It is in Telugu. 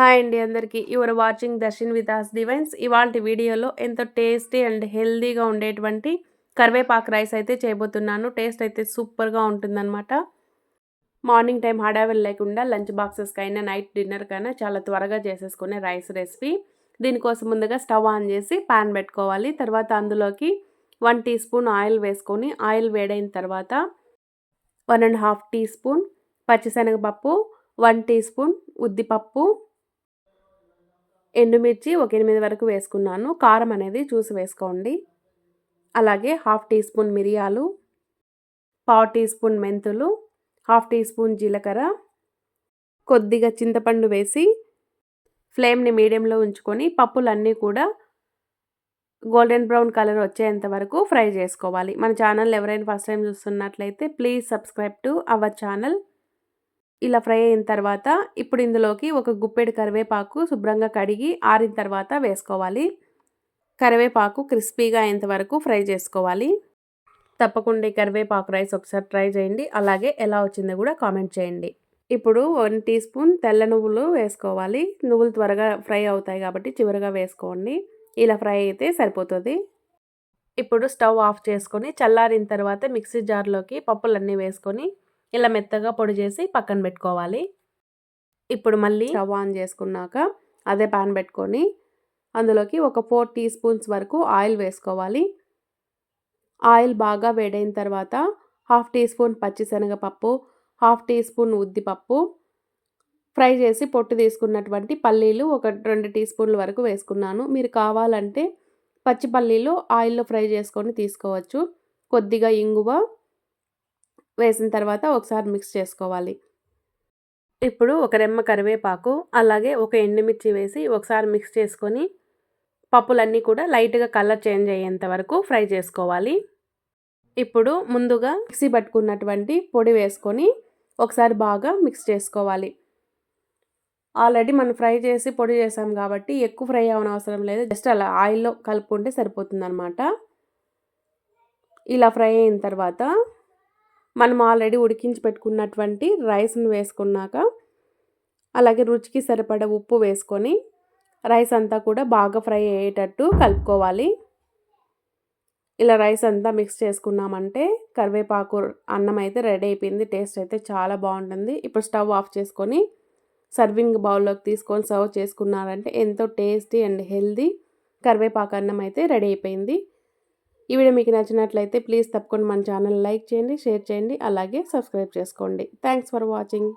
హాయ్ అండి అందరికీ. Your watching Darshan with us divines. ఇవాళ వీడియోలో ఎంతో టేస్టీ అండ్ హెల్దీగా ఉండేటువంటి కరివేపాకు రైస్ అయితే చేయబోతున్నాను. టేస్ట్ అయితే సూపర్గా ఉంటుందన్నమాట. మార్నింగ్ టైం హడావిల్ లేకుండా లంచ్ బాక్సెస్కైనా నైట్ డిన్నర్కైనా చాలా త్వరగా చేసేసుకునే రైస్ రెసిపీ. దీనికోసం ముందుగా స్టవ్ ఆన్ చేసి ప్యాన్ పెట్టుకోవాలి. తర్వాత అందులోకి వన్ టీ స్పూన్ ఆయిల్ వేసుకొని ఆయిల్ వేడైన తర్వాత one and half teaspoon పచ్చిశనగపప్పు వన్ టీ స్పూన్ ఉద్దిపప్పు ఎండుమిర్చి ఒక ఎనిమిది వరకు వేసుకున్నాను. కారం అనేది చూసి వేసుకోండి. అలాగే హాఫ్ టీ స్పూన్ మిరియాలు పావు టీ స్పూన్ మెంతులు హాఫ్ టీ స్పూన్ జీలకర్ర కొద్దిగా చింతపండు వేసి ఫ్లేమ్ని మీడియంలో ఉంచుకొని పప్పులన్నీ కూడా గోల్డెన్ బ్రౌన్ కలర్ వచ్చేంత వరకు ఫ్రై చేసుకోవాలి. మన ఛానల్ ఎవరైనా ఫస్ట్ టైం చూస్తున్నట్లయితే please subscribe to our channel. ఇలా ఫ్రై అయిన తర్వాత ఇప్పుడు ఇందులోకి ఒక గుప్పెడు కరివేపాకు శుభ్రంగా కడిగి ఆరిన తర్వాత వేసుకోవాలి. కరివేపాకు క్రిస్పీగా అయ్యేంత వరకు ఫ్రై చేసుకోవాలి. తప్పకుండా కరివేపాకు రైస్ ఒకసారి ట్రై చేయండి. అలాగే ఎలా వచ్చిందో కూడా కామెంట్ చేయండి. ఇప్పుడు వన్ టీ స్పూన్ తెల్ల నువ్వులు వేసుకోవాలి. నువ్వులు త్వరగా ఫ్రై అవుతాయి కాబట్టి చివరిగా వేసుకోండి. ఇలా ఫ్రై అయితే సరిపోతుంది. ఇప్పుడు స్టవ్ ఆఫ్ చేసుకొని చల్లారిన తర్వాత మిక్సీ జార్లోకి పప్పులన్నీ వేసుకొని ఇలా మెత్తగా పొడి చేసి పక్కన పెట్టుకోవాలి. ఇప్పుడు మళ్ళీ స్టవ్ ఆన్ చేసుకున్నాక అదే పాన్ పెట్టుకొని అందులోకి ఒక ఫోర్ టీ స్పూన్స్ వరకు ఆయిల్ వేసుకోవాలి. ఆయిల్ బాగా వేడైన తర్వాత హాఫ్ టీ స్పూన్ పచ్చిశనగపప్పు హాఫ్ టీ స్పూన్ ఉద్దిపప్పు ఫ్రై చేసి పొట్టు తీసుకున్నటువంటి పల్లీలు ఒక రెండు టీ స్పూన్ల వరకు వేసుకున్నాను. మీరు కావాలంటే పచ్చి పల్లీలు ఆయిల్లో ఫ్రై చేసుకొని తీసుకోవచ్చు. కొద్దిగా ఇంగువ వేసిన తర్వాత ఒకసారి మిక్స్ చేసుకోవాలి. ఇప్పుడు ఒక రెమ్మ కరివేపాకు అలాగే ఒక ఎండుమిర్చి వేసి ఒకసారి మిక్స్ చేసుకొని పప్పులన్నీ కూడా లైట్గా కలర్ చేంజ్ అయ్యేంత వరకు ఫ్రై చేసుకోవాలి. ఇప్పుడు ముందుగా మిక్సీ పట్టుకున్నటువంటి పొడి వేసుకొని ఒకసారి బాగా మిక్స్ చేసుకోవాలి. ఆల్రెడీ మనం ఫ్రై చేసి పొడి చేసాం కాబట్టి ఎక్కువ ఫ్రై అవనవసరం లేదు. జస్ట్ అలా ఆయిల్లో కలుపుకుంటే సరిపోతుంది అనమాట ఇలా ఫ్రై అయిన తర్వాత మనం ఆల్రెడీ ఉడికించి పెట్టుకున్నటువంటి రైస్ని వేసుకున్నాక అలాగే రుచికి సరిపడ ఉప్పు వేసుకొని రైస్ అంతా కూడా బాగా ఫ్రై అయ్యేటట్టు కలుపుకోవాలి. ఇలా రైస్ అంతా మిక్స్ చేసుకున్నామంటే కరివేపాకు అన్నం అయితే రెడీ అయిపోయింది టేస్ట్ అయితే చాలా బాగుంటుంది. ఇప్పుడు స్టవ్ ఆఫ్ చేసుకొని సర్వింగ్ బౌల్లోకి తీసుకొని సర్వ్ చేసుకున్నారంటే ఎంతో టేస్టీ అండ్ హెల్దీ కరివేపాకు అన్నం అయితే రెడీ అయిపోయింది. ఈ వీడియో మీకు నచ్చినట్లయితే ప్లీజ్ తప్పకుండా మన ఛానల్ లైక్ చేయండి షేర్ చేయండి అలాగే సబ్స్క్రైబ్ చేసుకోండి. Thanks for watching